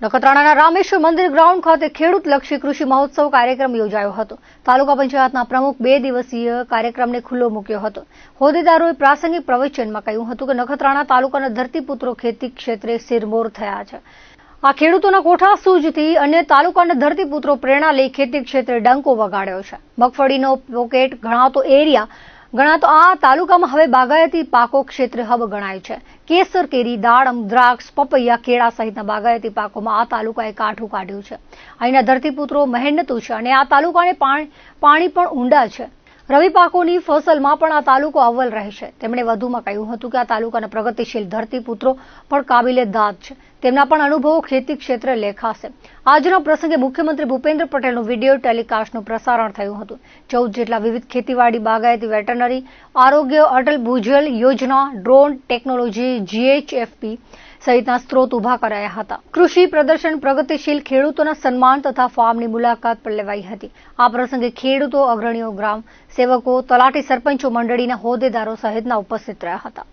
નખત્રાણાના રામેશ્વર મંદિર ગ્રાઉન્ડ ખાતે ખેડૂત લક્ષી કૃષિ મહોત્સવ કાર્યક્રમ યોજાયો હતો. તાલુકા પંચાયતના પ્રમુખ બે દિવસીય કાર્યક્રમને ખુલ્લો મૂક્યો હતો. હોદ્દેદારોએ પ્રાસંગિક પ્રવચનમાં કહ્યું હતું કે નખત્રાણા તાલુકાના ધરતીપુત્રો ખેતી ક્ષેત્રે સિરમોર થયા છે. આ ખેડૂતોના કોઠા સૂજથી અન્ય તાલુકાના ધરતીપુત્રો પ્રેરણા લઈ ખેતી ક્ષેત્રે ડંકો વગાડ્યો છે. મગફળીનો પોકેટ ગણાતો એરિયા ગણાતો આ તાલુકામાં હવે બાગાયતી પાકો ક્ષેત્ર હબ ગણાય છે. કેસર, કેરી, દાડમ, દ્રાક્ષ, પપૈયા, કેળા સહિતના બાગાયતી પાકોમાં આ તાલુકાએ કાઠું કાઢ્યું છે. અહીંના ધરતીપુત્રો મહેનતુ છે અને આ તાલુકાને પાણી પાણી ઊંડા છે. રવિ પાકોની ફસલમાં પણ આ તાલુકો અવ્વલ રહેશે તેમણે વધુમાં કહ્યું હતું કે આ તાલુકાના પ્રગતિશીલ ધરતીપુત્રો પણ કાબિલે દાદ છે. તેમના પણ અનુભવો ખેતી ક્ષેત્રે લેખાશે. આજના પ્રસંગે મુખ્યમંત્રી ભૂપેન્દ્ર પટેલનું વીડિયો ટેલિકાસ્ટનું પ્રસારણ થયું હતું. ચૌદ જેટલા વિવિધ ખેતીવાડી બાગાયતી વેટરનરી, આરોગ્ય અટલ ભૂજલ યોજના, ડ્રોન ટેકનોલોજી, જીએચએફપી સહિતના સ્ત્રોત ઊભા કરાયા હતા. કૃષિ પ્રદર્શન પ્રગતિશીલ ખેડૂતોના સન્માન તથા ફાર્મની મુલાકાત પણ લેવાઈ હતી. આ પ્રસંગે ખેડૂતો અગ્રણીઓ, ગ્રામ સેવકો, તલાટી સરપંચો, મંડળીના હોદ્દેદારો સહિતના ઉપસ્થિત રહ્યા હતા.